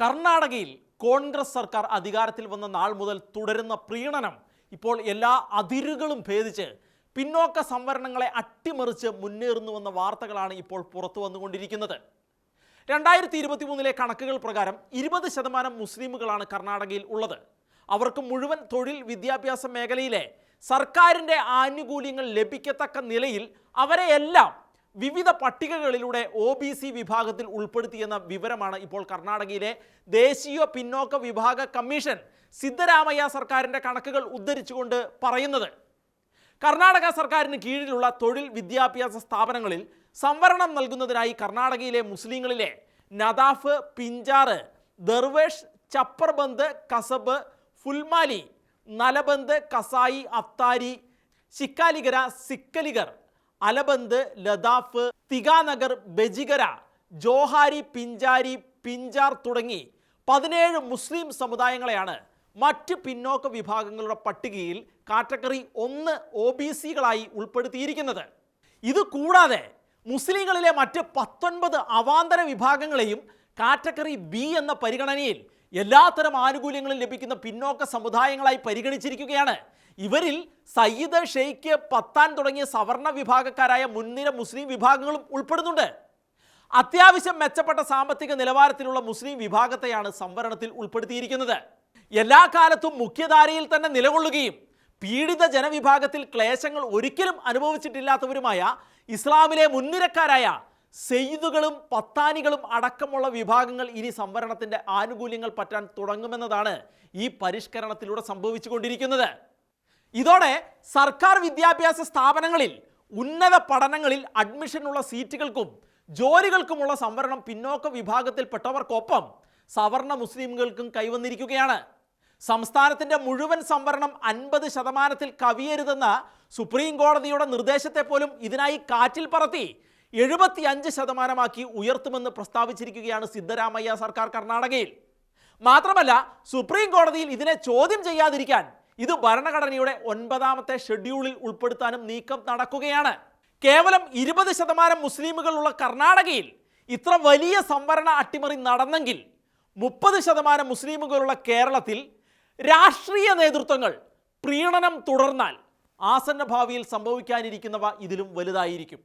കർണാടകയിൽ കോൺഗ്രസ് സർക്കാർ അധികാരത്തിൽ വന്ന നാൾ മുതൽ തുടരുന്ന പ്രീണനം ഇപ്പോൾ എല്ലാ അതിരുകളും ഭേദിച്ച് പിന്നോക്ക സംവരണങ്ങളെ അട്ടിമറിച്ച് മുന്നേറുന്നുവെന്ന വാർത്തകളാണ് ഇപ്പോൾ പുറത്തു വന്നുകൊണ്ടിരിക്കുന്നത്. രണ്ടായിരത്തി ഇരുപത്തി മൂന്നിലെ കണക്കുകൾ പ്രകാരം ഇരുപത് ശതമാനം മുസ്ലിമുകളാണ് കർണാടകയിൽ ഉള്ളത്. അവർക്ക് മുഴുവൻ തൊഴിൽ വിദ്യാഭ്യാസ മേഖലയിലെ സർക്കാരിന്റെ ആനുകൂല്യങ്ങൾ ലഭിക്കത്തക്ക നിലയിൽ അവരെയെല്ലാം വിവിധ പട്ടികകളിലൂടെ ഒ ബി സി വിഭാഗത്തിൽ ഉൾപ്പെടുത്തിയെന്ന വിവരമാണ് ഇപ്പോൾ കർണാടകയിലെ ദേശീയ പിന്നോക്ക വിഭാഗ കമ്മീഷൻ സിദ്ധരാമയ്യ സർക്കാരിന്റെ കണക്കുകൾ ഉദ്ധരിച്ചുകൊണ്ട് പറയുന്നത്. കർണാടക സർക്കാരിന് കീഴിലുള്ള തൊഴിൽ വിദ്യാഭ്യാസ സ്ഥാപനങ്ങളിൽ സംവരണം നൽകുന്നതിനായി കർണാടകയിലെ മുസ്ലിങ്ങളിലെ നദാഫ് പിഞ്ചാറ് ദർവേഷ് ചപ്പർബന്ദ് കസബ് ഫുൽമാലി നലബന്ദ് കസായി അത്താരി ശിക്കാലികര സിക്കലിഗർ അലബന്ദ് ലദാഫ് തികാനഗർ ബെജിഗര ജോഹാരി പിഞ്ചാരി പിഞ്ചാർ തുടങ്ങി പതിനേഴ് മുസ്ലിം സമുദായങ്ങളെയാണ് മറ്റ് പിന്നോക്ക വിഭാഗങ്ങളുടെ പട്ടികയിൽ കാറ്റഗറി ഒന്ന് ഒ ബി സികളായി ഉൾപ്പെടുത്തിയിരിക്കുന്നത്. ഇത് കൂടാതെ മുസ്ലിങ്ങളിലെ മറ്റ് പത്തൊൻപത് അവാന്തര വിഭാഗങ്ങളെയും കാറ്റഗറി ബി എന്ന പരിഗണനയിൽ എല്ലാത്തരം ആനുകൂല്യങ്ങളും ലഭിക്കുന്ന പിന്നോക്ക സമുദായങ്ങളായി പരിഗണിച്ചിരിക്കുകയാണ്. ഇവരിൽ സയ്യിദ് ഷെയ്ഖ് പത്താൻ തുടങ്ങിയ സവർണ വിഭാഗക്കാരായ മുൻനിര മുസ്ലിം വിഭാഗങ്ങളും ഉൾപ്പെടുന്നുണ്ട്. അത്യാവശ്യം മെച്ചപ്പെട്ട സാമ്പത്തിക നിലവാരത്തിലുള്ള മുസ്ലിം വിഭാഗത്തെയാണ് സംവരണത്തിൽ ഉൾപ്പെടുത്തിയിരിക്കുന്നത്. എല്ലാ കാലത്തും മുഖ്യധാരയിൽ തന്നെ നിലകൊള്ളുകയും പീഡിത ജനവിഭാഗത്തിൽ ക്ലേശങ്ങൾ ഒരിക്കലും അനുഭവിച്ചിട്ടില്ലാത്തവരുമായ ഇസ്ലാമിലെ മുൻനിരക്കാരായ സെയ്ദുകളും പത്താനികളും അടക്കമുള്ള വിഭാഗങ്ങൾ ഇനി സംവരണത്തിന്റെ ആനുകൂല്യങ്ങൾ പറ്റാൻ തുടങ്ങുമെന്നതാണ് ഈ പരിഷ്കരണത്തിലൂടെ സംഭവിച്ചുകൊണ്ടിരിക്കുന്നത്. ഇതോടെ സർക്കാർ വിദ്യാഭ്യാസ സ്ഥാപനങ്ങളിൽ ഉന്നത പഠനങ്ങളിൽ അഡ്മിഷനുള്ള സീറ്റുകൾക്കും ജോലികൾക്കുമുള്ള സംവരണം പിന്നോക്ക വിഭാഗത്തിൽപ്പെട്ടവർക്കൊപ്പം സവർണ മുസ്ലിംകൾക്കും കൈവന്നിരിക്കുകയാണ്. സംസ്ഥാനത്തിന്റെ മുഴുവൻ സംവരണം അൻപത് ശതമാനത്തിൽ കവിയരുതെന്ന സുപ്രീം കോടതിയുടെ നിർദ്ദേശത്തെ പോലും ഇതിനായി കാറ്റിൽ പറത്തി എഴുപത്തി അഞ്ച് ശതമാനമാക്കി ഉയർത്തുമെന്ന് പ്രസ്താവിച്ചിരിക്കുകയാണ് സിദ്ധരാമയ്യ സർക്കാർ കർണാടകയിൽ. മാത്രമല്ല സുപ്രീം കോടതിയിൽ ഇതിനെ ചോദ്യം ചെയ്യാതിരിക്കാൻ ഇത് ഭരണഘടനയുടെ ഒൻപതാമത്തെ ഷെഡ്യൂളിൽ ഉൾപ്പെടുത്താനും നീക്കം നടക്കുകയാണ്. കേവലം ഇരുപത് ശതമാനം മുസ്ലിമുകളുള്ള കർണാടകയിൽ ഇത്ര വലിയ സംവരണ അട്ടിമറി നടന്നെങ്കിൽ മുപ്പത് ശതമാനം മുസ്ലിമുകളുള്ള കേരളത്തിൽ രാഷ്ട്രീയ നേതൃത്വങ്ങൾ പ്രീണനം തുടർന്നാൽ ആസന്ന ഭാവിയിൽ സംഭവിക്കാനിരിക്കുന്നവ ഇതിലും വലുതായിരിക്കും.